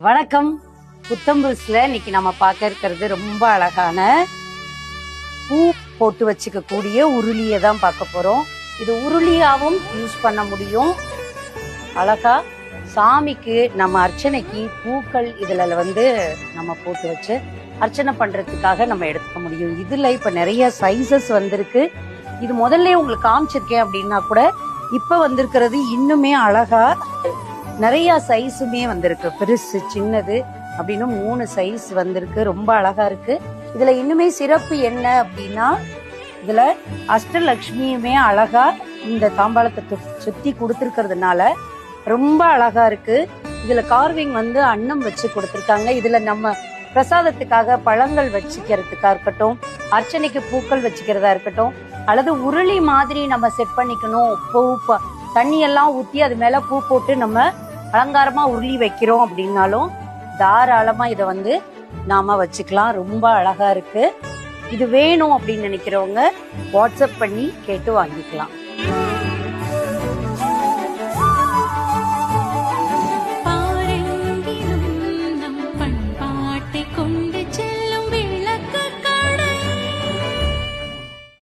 வணக்கம். புத்தம்புஸ்ல இன்னைக்கு நம்ம பார்க்க இருக்கிறது ரொம்ப அழகான பூ போட்டு வச்சுக்க கூடிய உருளியை தான் பார்க்க போறோம். இது உருளியாவும் யூஸ் பண்ண முடியும். அழகா சாமிக்கு நம்ம அர்ச்சனைக்கு பூக்கள் இதுல வந்து நம்ம போட்டு வச்சு அர்ச்சனை பண்றதுக்காக நம்ம எடுத்துக்க முடியும். இதுல இப்ப நிறைய சைசஸ் வந்திருக்கு. இது முதல்ல உங்களுக்கு காமிச்சிருக்கேன் அப்படின்னா கூட இப்ப வந்திருக்கிறது இன்னுமே அழகா நிறைய சைஸுமே வந்திருக்கு. பெருசு சின்னது அப்படின்னு மூணு சைஸ் வந்திருக்கு. ரொம்ப அழகா இருக்கு. இதுல இன்னுமே சிறப்பு என்ன அப்படின்னா இதுல அஷ்டலக்ஷ்மியுமே அழகா இந்த தாம்பாளத்தை சு- சுத்தி கொடுத்துருக்கிறதுனால ரொம்ப அழகா இருக்கு. இதுல கார்விங் வந்து அன்னம் வச்சு கொடுத்துருக்காங்க. இதுல நம்ம பிரசாதத்துக்காக பழங்கள் வச்சுக்கிறதுக்கா இருக்கட்டும் அர்ச்சனைக்கு பூக்கள் வச்சுக்கிறதா இருக்கட்டும் அல்லது உருளி மாதிரி நம்ம செட் பண்ணிக்கணும். பூ ப- தண்ணி எல்லாம் ஊத்தி அது மேல பூ போட்டு நம்ம அலங்காரமா உருளி வைக்கிறோம் அப்படின்னாலும் தாராளமா இதை வந்து நாம வச்சுக்கலாம். ரொம்ப அழகா இருக்கு. இது வேணும் அப்படின்னு நினைக்கிறவங்க வாட்ஸ்அப் பண்ணி கேட்டு வாங்கிக்கலாம்.